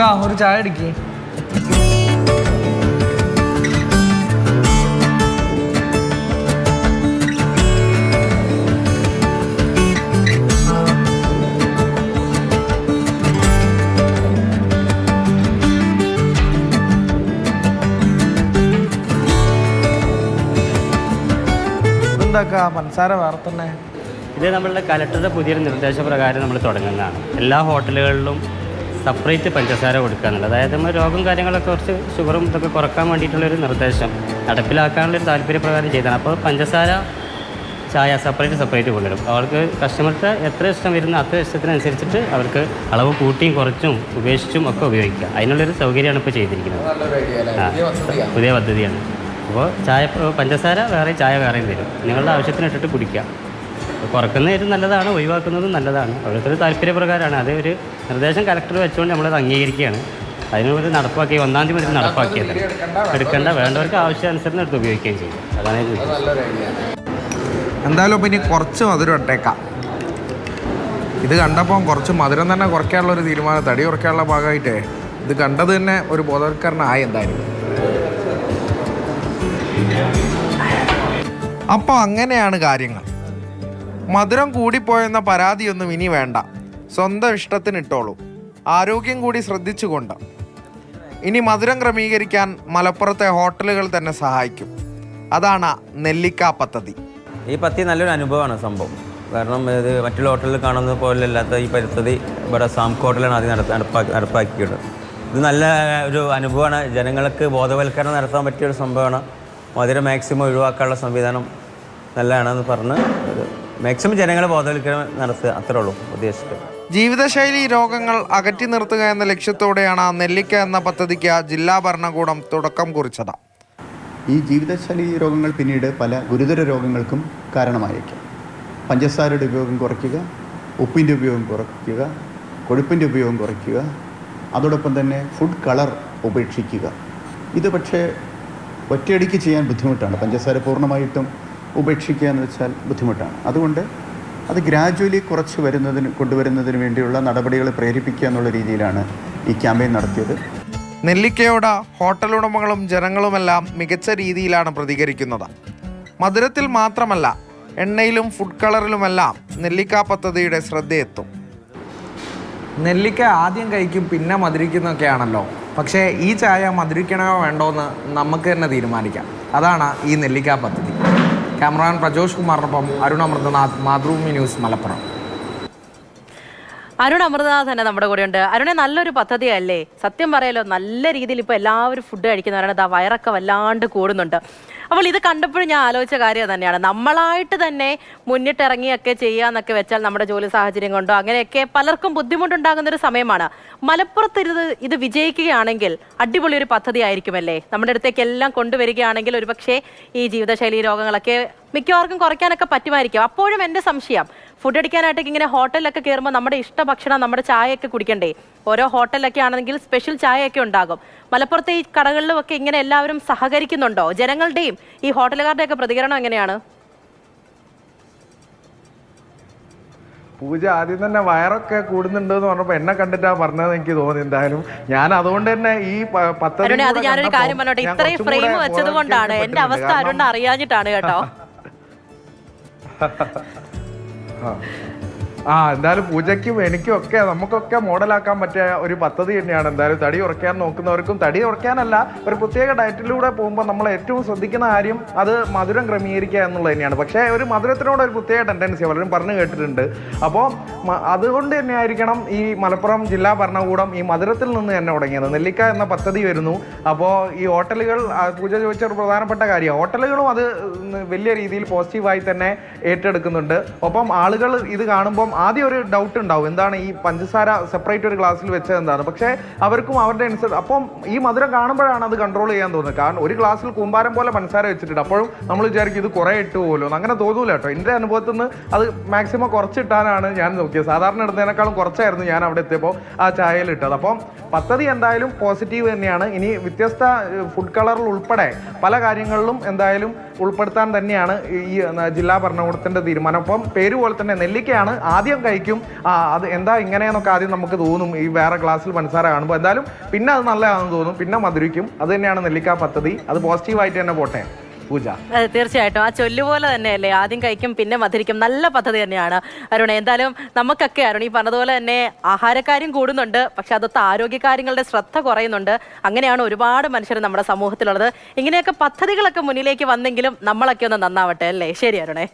കാ ഒരു ചായ അടിക്കേ എന്താക്കാ പഞ്ചസാര വേറെ തന്നെ ഇത് നമ്മളുടെ കലക്ടറുടെ പുതിയൊരു നിർദ്ദേശപ്രകാരം നമ്മൾ തുടങ്ങുന്നതാണ്. എല്ലാ ഹോട്ടലുകളിലും സെപ്പറേറ്റ് പഞ്ചസാര കൊടുക്കുക എന്നുള്ളത് അതായത് നമ്മൾ രോഗം കാര്യങ്ങളൊക്കെ കുറച്ച് ഷുഗറും ഇതൊക്കെ കുറയ്ക്കാൻ വേണ്ടിയിട്ടുള്ളൊരു നിർദ്ദേശം. നടപ്പിലാക്കാനുള്ളൊരു താല്പര്യപ്രകാരം ചെയ്തതാണ് അപ്പോൾ പഞ്ചസാര ചായ സെപ്പറേറ്റ് സെപ്പറേറ്റ് കൊണ്ടുവരും. അവർക്ക് കസ്റ്റമർക്ക് എത്ര ഇഷ്ടം വരുന്ന അത്ര ഇഷ്ടത്തിനനുസരിച്ചിട്ട് അവർക്ക് അളവ് കൂട്ടിയും കുറച്ചും ഉപേക്ഷിച്ചും ഒക്കെ ഉപയോഗിക്കുക. അതിനുള്ളൊരു സൗകര്യമാണ് ഇപ്പോൾ ചെയ്തിരിക്കുന്നത്. പുതിയ പദ്ധതിയാണ്. അപ്പോൾ ചായ പഞ്ചസാര വേറെ ചായ വേറെയും തരും. നിങ്ങളുടെ ആവശ്യത്തിന് ഇട്ടിട്ട് കുടിക്കുക. കുറക്കുന്നത് ഏറ്റവും നല്ലതാണ് ഒഴിവാക്കുന്നതും നല്ലതാണ്. ഓരോരുത്തർ താല്പര്യപ്രകാരമാണ്. അത് ഒരു നിർദ്ദേശം കലക്ടർ വെച്ചുകൊണ്ട് നമ്മളത് അംഗീകരിക്കുകയാണ്. അതിനുവേണ്ടി നടപ്പാക്കി ഒന്നാം തീയതി മുതൽ നടപ്പാക്കിയത്. എടുക്കേണ്ട വേണ്ടവർക്ക് ആവശ്യാനുസരണം എടുത്ത് ഉപയോഗിക്കുകയും ചെയ്യും. അതാണ് എന്തായാലും ഇപ്പം ഇനി കുറച്ച് മധുരം ഇട്ടേക്കാം. ഇത് കണ്ടപ്പോൾ കുറച്ച് മധുരം തന്നെ കുറയ്ക്കാനുള്ള ഒരു തീരുമാനം തടി കുറയ്ക്കാനുള്ള ഭാഗമായിട്ടേ. ഇത് കണ്ടത് തന്നെ ഒരു ബോധവൽക്കരണമായി എന്തായാലും. അപ്പോൾ അങ്ങനെയാണ് കാര്യങ്ങൾ. മധുരം കൂടിപ്പോയെന്ന പരാതിയൊന്നും ഇനി വേണ്ട. സ്വന്തം ഇഷ്ടത്തിന് ഇട്ടോളൂ ആരോഗ്യം കൂടി ശ്രദ്ധിച്ചുകൊണ്ട്. ഇനി മധുരം ക്രമീകരിക്കാൻ മലപ്പുറത്തെ ഹോട്ടലുകൾ തന്നെ സഹായിക്കും. അതാണ് നെല്ലിക്ക പദ്ധതി. ഈ പത്തി നല്ലൊരു അനുഭവമാണ് സംഭവം. കാരണം ഇത് മറ്റുള്ള ഹോട്ടലിൽ കാണുന്നത് പോലെയല്ലാത്ത ഈ പരിസ്ഥിതി ഇവിടെ സാംക് ഹോട്ടലാണ് ആദ്യം നടത്ത നടപ്പാക്കി നടപ്പാക്കിയത്. ഇത് നല്ല ഒരു അനുഭവമാണ്. ജനങ്ങൾക്ക് ബോധവൽക്കരണം നടത്താൻ പറ്റിയ ഒരു സംഭവമാണ്. മധുരം മാക്സിമം ഒഴിവാക്കാനുള്ള സംവിധാനം നല്ലതാണെന്ന് പറഞ്ഞ് മാക്സിമം ജനങ്ങളെ ബോധവൽക്കരണം നടത്തുക അത്രേ ഉള്ളൂ ഉദ്ദേശിച്ചത്. ജീവിതശൈലി രോഗങ്ങൾ അകറ്റി നിർത്തുക എന്ന ലക്ഷ്യത്തോടെയാണ് നെല്ലിക്ക എന്ന പദ്ധതിക്ക് ജില്ലാ ഭരണകൂടം തുടക്കം കുറിച്ചത്. ഈ ജീവിതശൈലി രോഗങ്ങൾ പിന്നീട് പല ഗുരുതര രോഗങ്ങൾക്കും കാരണമായേക്കാം. പഞ്ചസാരയുടെ ഉപയോഗം കുറയ്ക്കുക ഉപ്പിന്റെ ഉപയോഗം കുറയ്ക്കുക കൊഴുപ്പിന്റെ ഉപയോഗം കുറയ്ക്കുക അതോടൊപ്പം തന്നെ ഫുഡ് കളർ ഉപേക്ഷിക്കുക. ഇത് പക്ഷേ ഒറ്റയടിക്ക് ചെയ്യാൻ ബുദ്ധിമുട്ടാണ്. പഞ്ചസാര പൂർണമായിട്ടും ഉപേക്ഷിക്കുക എന്ന് വെച്ചാൽ ബുദ്ധിമുട്ടാണ്. അതുകൊണ്ട് അത് ഗ്രാജുവലി കുറച്ച് വരുന്നതിന് കൊണ്ടുവരുന്നതിന് വേണ്ടിയുള്ള നടപടികൾ പ്രേരിപ്പിക്കുക എന്നുള്ള രീതിയിലാണ് ഈ ക്യാമ്പയിൻ നടത്തിയത്. നെല്ലിക്കയോട ഹോട്ടൽ ഉടമകളും ജനങ്ങളുമെല്ലാം മികച്ച രീതിയിലാണ് പ്രതികരിക്കുന്നത്. മധുരത്തിൽ മാത്രമല്ല എണ്ണയിലും ഫുഡ് കളറിലുമെല്ലാം നെല്ലിക്ക പദ്ധതിയുടെ ശ്രദ്ധയെത്തും. നെല്ലിക്ക ആദ്യം കഴിക്കും പിന്നെ മധുരിക്കുന്നൊക്കെയാണല്ലോ. പക്ഷേ ഈ ചായ മധുരിക്കണോ വേണ്ടോ എന്ന് നമുക്ക് തന്നെ തീരുമാനിക്കാം. അതാണ് ഈ നെല്ലിക്ക പദ്ധതി. ക്യാമറാൻ പ്രജോഷ് കുമാറിനൊപ്പം അരുണ അമൃതനാഥ് മാതൃഭൂമി ന്യൂസ് മലപ്പുറം. അരുൺ അമൃതനാഥ് തന്നെ നമ്മുടെ കൂടെ ഉണ്ട് അരുണെ നല്ലൊരു പദ്ധതിയല്ലേ? സത്യം പറയാലോ നല്ല രീതിയിൽ ഇപ്പോൾ എല്ലാവരും ഫുഡ് കഴിക്കുന്നവരാണ്. ഇതാ വയറൊക്കെ വല്ലാണ്ട് കൂടുന്നുണ്ട്. അപ്പോൾ ഇത് കണ്ടപ്പോഴും ഞാൻ ആലോചിച്ച കാര്യം തന്നെയാണ്. നമ്മളായിട്ട് തന്നെ മുന്നിട്ടിറങ്ങിയൊക്കെ ചെയ്യാന്നൊക്കെ വെച്ചാൽ നമ്മുടെ ജോലി സാഹചര്യം കൊണ്ടോ അങ്ങനെയൊക്കെ പലർക്കും ബുദ്ധിമുട്ടുണ്ടാകുന്ന ഒരു സമയമാണ്. മലപ്പുറത്ത് ഇത് ഇത് വിജയിക്കുകയാണെങ്കിൽ അടിപൊളി ഒരു പദ്ധതി ആയിരിക്കുമല്ലേ? നമ്മുടെ അടുത്തേക്ക് എല്ലാം കൊണ്ടുവരികയാണെങ്കിൽ ഒരുപക്ഷെ ഈ ജീവിതശൈലി രോഗങ്ങളൊക്കെ മിക്കവാർക്കും കുറയ്ക്കാനൊക്കെ പറ്റുമായിരിക്കും. അപ്പോഴും എന്റെ സംശയം ഫുഡ് അടിക്കാനായിട്ടൊക്കെ ഇങ്ങനെ ഹോട്ടലിലൊക്കെ കയറുമ്പോൾ നമ്മുടെ ഇഷ്ട ഭക്ഷണം നമ്മുടെ ചായയൊക്കെ കുടിക്കണ്ടേ? ഓരോ ഹോട്ടലിലൊക്കെ ആണെങ്കിൽ സ്പെഷ്യൽ ചായയൊക്കെ ഉണ്ടാകും. മലപ്പുറത്തെ ഈ കടകളിലും ഒക്കെ ഇങ്ങനെ എല്ലാവരും സഹകരിക്കുന്നുണ്ടോ? ജനങ്ങളുടെയും ഈ ഹോട്ടലുകാരുടെ ഒക്കെ പ്രതികരണം എങ്ങനെയാണ്? പൂജ ആദ്യം തന്നെ വയറൊക്കെ കൂടുന്നുണ്ട് എന്ന് പറഞ്ഞപ്പോ എന്നെ കണ്ടിട്ടാ പറഞ്ഞത് എനിക്ക് തോന്നി എന്തായാലും. ഞാൻ അതുകൊണ്ട് തന്നെ ഈ പദ്ധതി അത് ഞാനൊരു കാര്യം പറഞ്ഞോട്ടെ? ഇത്രയും ഫ്രെയിം വെച്ചത് കൊണ്ടാണ് എന്റെ അവസ്ഥ അരുൺ അറിയാഞ്ഞിട്ടാണ് കേട്ടോ. ആ. ആ എന്തായാലും പൂജയ്ക്കും എനിക്കും ഒക്കെ നമുക്കൊക്കെ മോഡലാക്കാൻ പറ്റിയ ഒരു പദ്ധതി തന്നെയാണ്. എന്തായാലും തടി ഉറക്കാൻ നോക്കുന്നവർക്കും തടി ഉറക്കാനല്ല ഒരു പ്രത്യേക ഡയറ്റിലൂടെ പോകുമ്പോൾ നമ്മൾ ഏറ്റവും ശ്രദ്ധിക്കുന്ന കാര്യം അത് മധുരം ക്രമീകരിക്കുക എന്നുള്ളത് തന്നെയാണ്. പക്ഷേ ഒരു മധുരത്തിനോട് ഒരു പ്രത്യേക ടെൻഡൻസി പലരും പറഞ്ഞു കേട്ടിട്ടുണ്ട്. അപ്പോൾ അതുകൊണ്ട് തന്നെ ആയിരിക്കണം ഈ മലപ്പുറം ജില്ലാ ഭരണകൂടം ഈ മധുരത്തിൽ നിന്ന് തന്നെ തുടങ്ങിയത്. നെല്ലിക്ക എന്ന പദ്ധതി വരുന്നു. അപ്പോൾ ഈ ഹോട്ടലുകൾ പൂജ ചോദിച്ച ഒരു പ്രധാനപ്പെട്ട കാര്യം. ഹോട്ടലുകളും അത് വലിയ രീതിയിൽ പോസിറ്റീവായി തന്നെ ഏറ്റെടുക്കുന്നുണ്ട്. ഒപ്പം ആളുകൾ ഇത് കാണുമ്പം ആദ്യം ഒരു ഡൗട്ട് ഉണ്ടാവും. എന്താണ് ഈ പഞ്ചസാര സെപ്പറേറ്റ് ഒരു ഗ്ലാസ്സിൽ വെച്ചത് എന്താണ്? പക്ഷേ അവർക്കും അവരുടെ അനുസരിച്ച് അപ്പം ഈ മധുരം കാണുമ്പോഴാണ് അത് കൺട്രോൾ ചെയ്യാൻ തോന്നുന്നത്. കാരണം ഒരു ഗ്ലാസ്സിൽ കൂമ്പാരം പോലെ പഞ്ചസാര വെച്ചിട്ടുണ്ട്. അപ്പോഴും നമ്മൾ വിചാരിക്കും ഇത് കുറേ ഇട്ട് പോലും. അങ്ങനെ തോന്നൂല കേട്ടോ. എന്റെ അനുഭവത്തിൽ നിന്ന് അത് മാക്സിമം കുറച്ചിട്ടാനാണ് ഞാൻ നോക്കിയത്. സാധാരണ ഇടുന്നതിനേക്കാളും കുറച്ചായിരുന്നു ഞാൻ അവിടെ എത്തിയപ്പോൾ ആ ചായയിൽ ഇട്ടത്. അപ്പം പദ്ധതി എന്തായാലും പോസിറ്റീവ് തന്നെയാണ്. ഇനി വ്യത്യസ്ത ഫുഡ് കളറിൽ ഉൾപ്പെടെ പല കാര്യങ്ങളിലും എന്തായാലും ഉൾപ്പെടുത്താൻ തന്നെയാണ് ഈ ജില്ലാ ഭരണകൂടത്തിന്റെ തീരുമാനം. അപ്പം പേര് പോലെ തന്നെ നെല്ലിക്കയാണ് ആദ്യം കഴിക്കും. അത് എന്താ ഇങ്ങനെയെന്നൊക്കെ ആദ്യം നമുക്ക് തോന്നും. ഈ വേറെ ഗ്ലാസ്സിൽ പഞ്ചസാര കാണുമ്പോൾ എന്തായാലും പിന്നെ അത് നല്ലതാണെന്ന് തോന്നും. പിന്നെ മധുരിക്കും. അത് തന്നെയാണ് നെല്ലിക്ക പദ്ധതി. അത് പോസിറ്റീവായിട്ട് തന്നെ പോട്ടെ. പൂജ. തീർച്ചയായിട്ടും. ആ ചൊല്ലുപോലെ തന്നെയല്ലേ? ആദ്യം കഴിക്കും പിന്നെ മധുരിക്കും. നല്ല പദ്ധതി തന്നെയാണ്. അരുണ എന്തായാലും നമുക്കൊക്കെ അരുൺ ഈ പറഞ്ഞതുപോലെ തന്നെ ആഹാരക്കാര്യം കൂടുന്നുണ്ട്. പക്ഷെ അതൊത്ത് ആരോഗ്യകാര്യങ്ങളുടെ ശ്രദ്ധ കുറയുന്നുണ്ട്. അങ്ങനെയാണ് ഒരുപാട് മനുഷ്യർ നമ്മുടെ സമൂഹത്തിലുള്ളത്. ഇങ്ങനെയൊക്കെ പദ്ധതികളൊക്കെ മുന്നിലേക്ക് വന്നെങ്കിലും നമ്മളൊക്കെ ഒന്ന് നന്നാവട്ടെ അല്ലേ? ശരി അരുണേ.